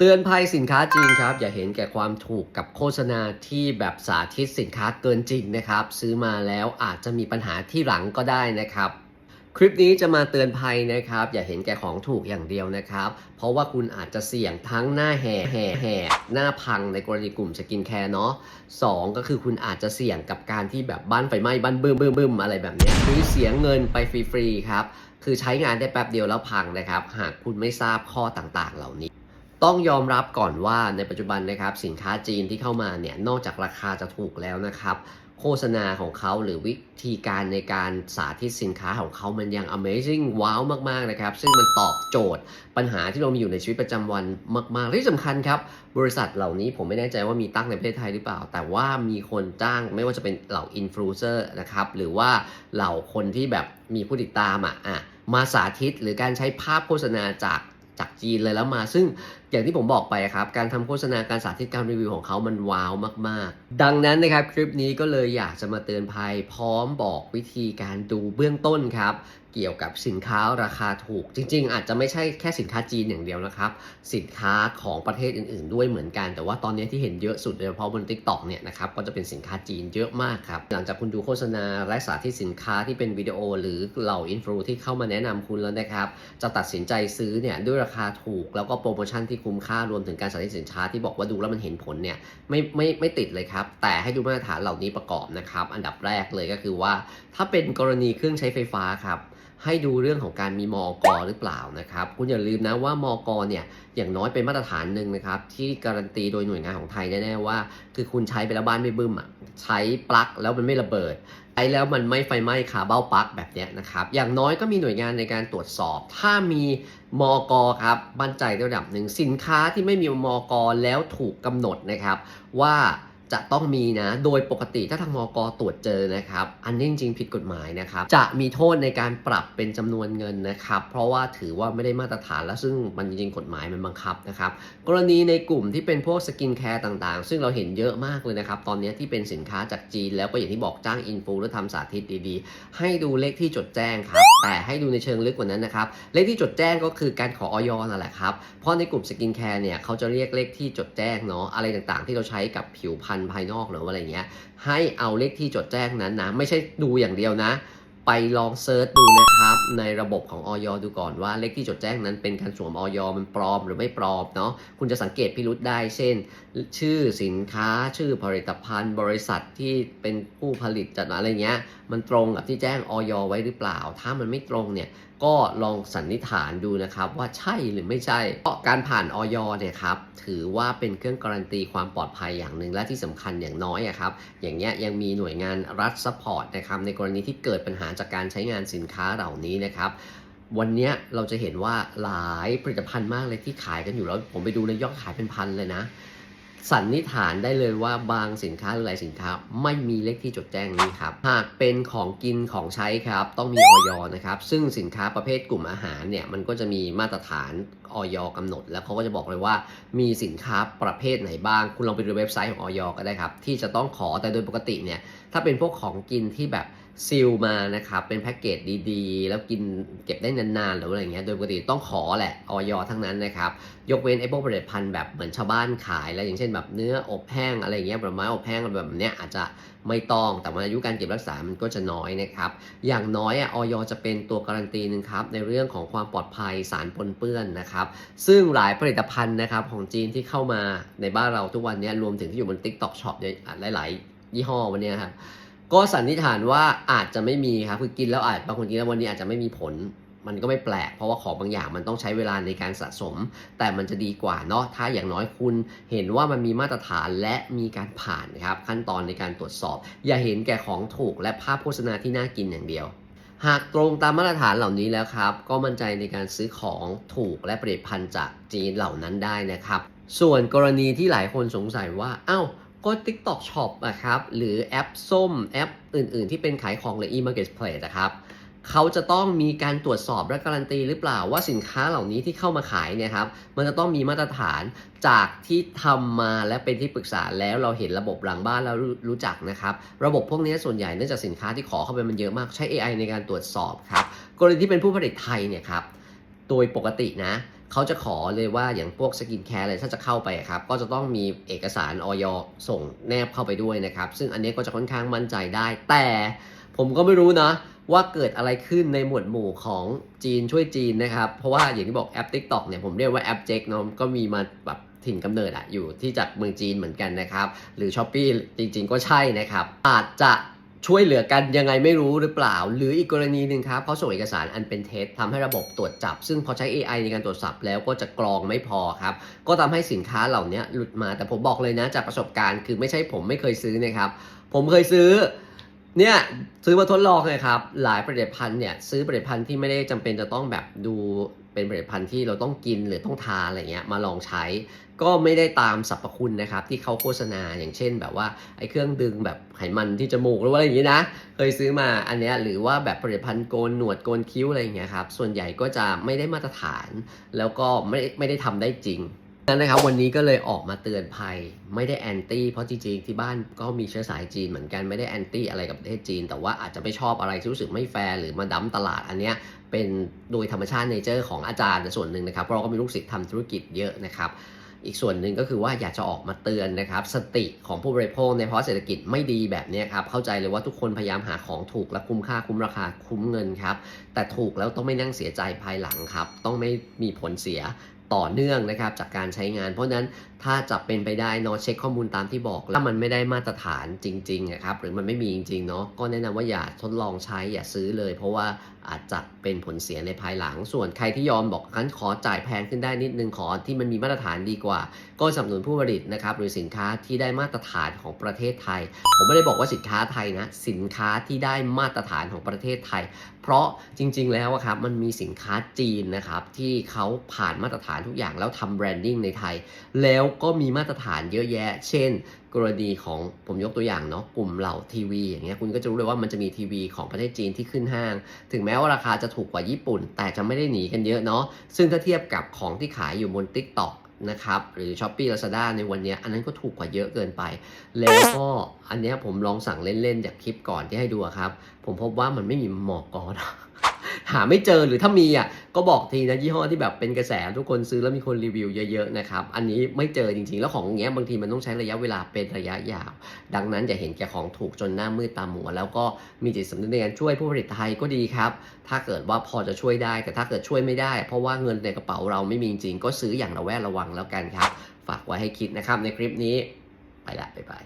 เตือนภัยสินค้าจริงครับ อย่าเห็นแก่ความถูกกับโฆษณาที่แบบสาธิตสินค้าเกินจริงนะครับ ซื้อมาแล้วอาจจะมีปัญหาที่หลังก็ได้นะครับ คลิปนี้จะมาเตือนภัยนะครับ อย่าเห็นแก่ของถูกอย่างเดียวนะครับ เพราะว่าคุณอาจจะเสี่ยงทั้งหน้าแห่แห่แห่หน้าพังในกรณีกลุ่มสกินแคร์เนาะสองก็คือคุณอาจจะเสี่ยงกับการที่แบบบ้านไฟไหม้บ้านบึ้มบึ้มบึ้มอะไรแบบนี้คือเสียเงินไปฟรีๆครับคือใช้งานได้แป๊บเดียวแล้วพังนะครับ หากคุณไม่ทราบข้อต่างๆ เหล่านี้ ต้องยอมรับก่อนว่าในปัจจุบันนะครับสินค้าจีนที่เข้ามาเนี่ยนอกจากราคาจะถูกแล้วนะครับ โฆษณาของเขาหรือวิธีการในการสาธิตสินค้าของเขามันยัง amazing ว้าวมาก ๆ นะครับ ซึ่งมันตอบโจทย์ปัญหาที่เรามีอยู่ในชีวิตประจำวันมากๆที่สำคัญครับ บริษัทเหล่านี้ผมไม่แน่ใจว่ามีตั้งในประเทศไทยหรือเปล่า แต่ว่ามีคนจ้างไม่ว่าจะเป็นเหล่าอินฟลูเอนเซอร์นะครับหรือว่าเหล่าคนที่แบบมีผู้ติดตามอะอะมาสาธิตหรือการใช้ภาพโฆษณาจาก จากจีนเลยแล้วมา ซึ่งอย่างที่ผมบอกไปครับ การทำโฆษณาการสาธิตการรีวิวของเขามันว้าวมาก ๆ ดังนั้นนะครับคลิปนี้ก็เลยอยากจะมาเตือนภัยพร้อมบอกวิธีการดูเบื้องต้นครับเกี่ยวกับสินค้าราคาถูก จริง ๆ อาจจะไม่ใช่แค่สินค้าจีนอย่างเดียวนะครับ สินค้าของประเทศอื่น ๆ ด้วยเหมือนกัน แต่ว่าตอนนี้ที่เห็นเยอะสุดโดยเฉพาะบน t ิ k t o k เนี่ยนะครับก็จะเป็นสินค้าจีนเยอะมากครับหลังจากคุณดูโฆษณาและสาธิตสินค้าที่เป็นวิดีโอ หรือเหล่าอินฟลูที่เข้ามาแนะนำคุณแล้วนะครับ จะตัดสินใจซื้อเนี่ยด้วยราคาถูก แล้วก็โปรโมชั่นที่คุ้มค่ารวมถึงการสาธิตสินค้าที่บอกว่าดูแล้วมันเห็นผลเนี่ยไม่ไม่ไม่ติดเลยครับแต่ให้ดูมาตรฐานเหล่านี้ประกอบนะครับอันดับแรกเลยก็คือว่า ถ้าเป็นกรณีเครื่องใช้ไฟฟ้าครับ ให้ดูเรื่องของการมีมอกหรือเปล่านะครับ คุณอย่าลืมนะว่ามอกเนี่ยอย่างน้อยเป็นมาตรฐานหนึ่งนะครับที่การันตีโดยหน่วยงานของไทยแน่ๆว่า คือคุณใช้ไปแล้วบ้านไม่บึ้มอะใช้ปลั๊กแล้วมันไม่ระเบิดใช้แล้วมันไม่ไฟไหม้คาเบ้าปลั๊กแบบนี้นะครับอย่างน้อยก็มีหน่วยงานในการตรวจสอบ ถ้ามีมอกครับมั่นใจระดับหนึ่งสินค้าที่ไม่มีมอกแล้วถูกกำหนดนะครับว่า จะต้องมีนะ โดยปกติถ้าทางมกตรวจเจอนะครับ อันนี้จริงๆผิดกฎหมายนะครับ จะมีโทษในการปรับเป็นจำนวนเงินนะครับ เพราะว่าถือว่าไม่ได้มาตรฐานแล้วซึ่งมันจริงๆกฎหมายมันบังคับนะครับ กรณีในกลุ่มที่เป็นพวกสกินแคร์ต่างๆ ซึ่งเราเห็นเยอะมากเลยนะครับ ตอนนี้ที่เป็นสินค้าจากจีน แล้วก็อย่างที่บอกจ้างอินฟูหรือทำสาธิตดีๆ ให้ดูเลขที่จดแจ้งครับ แต่ให้ดูในเชิงลึกกว่านั้นนะครับ เลขที่จดแจ้งก็คือการขอออยนั่นแหละครับ เพราะในกลุ่มสกินแคร์เนี่ยเขาจะเรียกเลขที่จดแจ้งเนาะอะไรต่างๆ ที่เราใช้กับผิวพรรณภายนอกหรืออะไรเงี้ย ให้เอาเลขที่จดแจ้งนั้นนะ ไม่ใช่ดูอย่างเดียวนะ ไปลองเซิร์ชดูนะครับ ในระบบของออยดูก่อนว่าเลขที่จดแจ้งนั้นเป็นการสวมออยมันปลอมหรือไม่ปลอมเนาะคุณจะสังเกตพิรุษได้ เช่น ชื่อสินค้าชื่อผลิตภัณฑ์ บริษัทที่เป็นผู้ผลิตจัดอะไรเงี้ย มันตรงกับที่แจ้งออยไว้หรือเปล่า ถ้ามันไม่ตรงเนี่ยก็ลองสันนิษฐานดูนะครับว่าใช่หรือไม่ใช่เพราะการผ่านออยเนี่ยครับถือว่าเป็นเครื่องการันตีความปลอดภัยอย่างหนึ่งและที่สำคัญอย่างน้อยอะครับอย่างเงี้ยยังมีหน่วยงานรัฐซัพพอร์ตนะครับในกรณีที่เกิดปัญหาจากการใช้งานสินค้าเหล่านี้นะครับวันเนี้ยเราจะเห็นว่าหลายผลิตภัณฑ์มากเลยที่ขายกันอยู่แล้ว ผมไปดูในยยอดขายเป็นพันเลยนะ สันนิษฐานได้เลยว่าบางสินค้าหรือหลายสินค้า ไม่มีเลขที่จดแจ้งนี้ครับ หากเป็นของกินของใช้ครับ ต้องมีออยนะครับ ซึ่งสินค้าประเภทกลุ่มอาหารเนี่ยมันก็จะมีมาตรฐานออยกำหนด แล้วเขาก็จะบอกเลยว่า มีสินค้าประเภทไหนบ้าง คุณลองไปดูเว็บไซต์ของออยก็ได้ครับ ที่จะต้องขอแต่โดยปกติเนี่ยถ้าเป็นพวกของกินที่แบบซีลมานะครับ เป็นแพ็กเกจดีๆ แล้วกินเก็บได้นานๆ หรืออะไรเงี้ย โดยปกติต้องขอแหละ ออยทั้งนั้นนะครับ ยกเว้นไอ้พวกผลิตภัณฑ์แบบเหมือนชาวบ้านขาย แล้วอย่างเช่นแบบเนื้ออบแห้งอะไรเงี้ยผลไม้อบแห้งแบบเนี้ยอาจจะไม่ต้อง แต่ว่าอายุการเก็บรักษา มันก็จะน้อยนะครับ อย่างน้อยอะออยจะเป็นตัวการันตีหนึ่งครับ ในเรื่องของความปลอดภัยสารปนเปื้อนนะครับ ซึ่งหลายผลิตภัณฑ์นะครับของจีนที่เข้ามาในบ้านเราทุกวันนี้รวมถึงที่อยู่บน TikTok Shop เนี่ยหลาย ๆ ยี่ห้อวันนี้ครับก็สันนิษฐานว่าอาจจะไม่มีครับคือกินแล้วอาจบางคนกินแล้ววันนี้อาจจะไม่มีผล มันก็ไม่แปลก เพราะว่าของบางอย่างมันต้องใช้เวลาในการสะสม แต่มันจะดีกว่าเนาะถ้าอย่างน้อยคุณเห็นว่ามันมีมาตรฐานและมีการผ่านครับขั้นตอนในการตรวจสอบ อย่าเห็นแก่ของถูกและภาพโฆษณาที่น่ากินอย่างเดียวหากตรงตามมาตรฐานเหล่านี้แล้วครับ ก็มั่นใจในการซื้อของถูกและผลิตภัณฑ์จากจีนเหล่านั้นได้นะครับ ส่วนกรณีที่หลายคนสงสัยว่าเอ้า ก็ TikTok Shop อะครับ หรือแอปส้มแอปอื่น ๆ ที่เป็นขายของหรือ e-marketplace นะครับเขาจะต้องมีการตรวจสอบและการันตีหรือเปล่าว่าสินค้าเหล่านี้ที่เข้ามาขายเนี่ยครับมันจะต้องมีมาตรฐานจากที่ทำมาและเป็นที่ปรึกษาแล้วเราเห็นระบบหลังบ้านแล้วรรู้จักนะครับ ระบบพวกนี้ส่วนใหญ่เนื่องจากสินค้าที่ขอเข้าไปมันเยอะมากใช้ AI ในการตรวจสอบครับกรณีที่เป็นผู้ผลิตไทยเนี่ยครับโดยปกตินะ เขาจะขอเลยว่าอย่างพวกสกินแคร์อะไรถ้าจะเข้าไปครับ ก็จะต้องมีเอกสารออยส่งแนบเข้าไปด้วยนะครับ ซึ่งอันนี้ก็จะค่อนข้างมั่นใจได้ แต่ผมก็ไม่รู้นะว่าเกิดอะไรขึ้นในหมวดหมู่ของจีนช่วยจีนนะครับ เพราะว่าอย่างที่บอกแอป TikTok เนี่ยผมเรียกว่าแอปเจ๊กเนาะก็มีมาแบบถิ่นกำเนิดอะอยู่ที่จากเมืองจีนเหมือนกันนะครับ หรือ s h อ p e e จริงๆ ก็ใช่นะครับ อาจจะ ช่วยเหลือกันยังไงไม่รู้หรือเปล่า หรืออีกกรณีหนึ่งครับเขาส่งเอกสารอันเป็นเท็จทำให้ระบบตรวจจับ ซึ่งพอใช้ AI ในการตรวจสอบแล้วก็จะกรองไม่พอครับ ก็ทำให้สินค้าเหล่านี้หลุดมา แต่ผมบอกเลยนะจากประสบการณ์คือไม่ใช่ผมไม่เคยซื้อนะครับ ผมเคยซื้อเนี่ยซื้อมาทดลองเลยครับ หลายผลิตภัณฑ์เนี่ยซื้อผลิตภัณฑ์ที่ไม่ได้จำเป็นจะต้องแบบดู เป็นผลิตภัณฑ์ที่เราต้องกินหรือต้องทานอะไรเงี้ยมาลองใช้ ก็ไม่ได้ตามสรรพคุณนะครับ ที่เขาโฆษณาอย่างเช่นแบบว่าไอ้เครื่องดึงแบบไขมันที่จมูกหรือว่าอะไรอย่างนี้นะเคยซื้อมาอันเนี้ยหรือว่าแบบผลิตภัณฑ์โกนหนวดโกนคิ้วอะไรเงี้ยครับส่วนใหญ่ก็จะไม่ได้มาตรฐาน แล้วก็ไม่ไม่ได้ทำได้จริง นั้นนะครับวันนี้ก็เลยออกมาเตือนภัยไม่ได้แอนตี้เพราะจริงๆที่บ้านก็มีเชื้อสายจีนเหมือนกันไม่ได้แอนตี้อะไรกับประเทศจีน แต่ว่าอาจจะไม่ชอบอะไรที่รู้สึกไม่แฟร์หรือมาดั้มตลาดอันเนี้ยเป็นโดยธรรมชาติเนเจอร์ของอาจารย์ส่วนหนึ่งนะครับเพราะเราก็มีลูกศิษย์ทำธุรกิจเยอะนะครับอีกส่วนหนึ่งก็คือว่าอยากจะออกมาเตือนนะครับ สติของผู้บริโภคในภาะเศรษฐกิจไม่ดีแบบนี้ครับ เข้าใจเลยว่าทุกคนพยายามหาของถูกและคุ้มค่าคุ้มราคาคุ้มเงินครับ แต่ถูกแล้วต้องไม่นั่งเสียใจภายหลังครับ ต้องไม่มีผลเสีย ต่อเนื่องนะครับจากการใช้งาน เพราะนั้นถ้าจะเป็นไปได้เนาะเช็คข้อมูลตามที่บอก ถ้ามันไม่ได้มาตรฐานจริงๆนะครับหรือมันไม่มีจริงๆเนาะก็แนะนำว่าอย่าทดลองใช้อย่าซื้อเลย เพราะว่าอาจจะเป็นผลเสียในภายหลัง ส่วนใครที่ยอมบอกงั้นขอจ่ายแพงขึ้นได้นิดนึงขอที่มันมีมาตรฐานดีกว่า ก็สนับสนุนผู้ผลิตนะครับหรือสินค้าที่ได้มาตรฐานของประเทศไทย ผมไม่ได้บอกว่าสินค้าไทยนะสินค้าที่ได้มาตรฐานของประเทศไทย เพราะจริง ๆ แล้วครับมันมีสินค้าจีนนะครับที่เขาผ่านมาตรฐานทุกอย่างแล้วทำแบรนดิ้งในไทย แล้วก็มีมาตรฐานเยอะแยะ เช่น กรณีของผมยกตัวอย่างเนาะกลุ่มเหล่าทีวีอย่างเงี้ยคุณก็จะรู้เลยว่ามันจะมีทีวีของประเทศจีนที่ขึ้นห้าง ถึงแม้ว่าราคาจะถูกกว่าญี่ปุ่น แต่จะไม่ได้หนีกันเยอะเนาะซึ่งถ้าเทียบกับของที่ขายอยู่บน TikTok นะครับหรือ s h อ p e e Lazada ในวันนี้ อันนั้นก็ถูกกว่าเยอะเกินไป แล้วก็อันเนี้ยผมลองสั่งเล่นๆ จากคลิปก่อนที่ให้ดูครับ ผมพบว่ามันไม่มีหมอกกอน หาไม่เจอหรือถ้ามีอะก็บอกทีนะยี่ห้อที่แบบเป็นกระแสทุกคนซื้อแล้วมีคนรีวิวเยอะๆนะครับอันนี้ไม่เจอจริงๆ แล้วของอย่างเงี้ยบางทีมันต้องใช้ระยะเวลาเป็นระยะยาว ดังนั้นอย่าเห็นแก่ของถูกจนหน้ามืดตาหมัว แล้วก็มีจิตสำนึกในการช่วยผู้ผลิตไทยก็ดีครับ ถ้าเกิดว่าพอจะช่วยได้ แต่ถ้าเกิดช่วยไม่ได้ เพราะว่าเงินในกระเป๋าเราไม่มีจริงก็ซื้ออย่างระแวดระวังแล้วกันครับ ฝากไว้ให้คิดนะครับในคลิปนี้ไปละบ๊ายบาย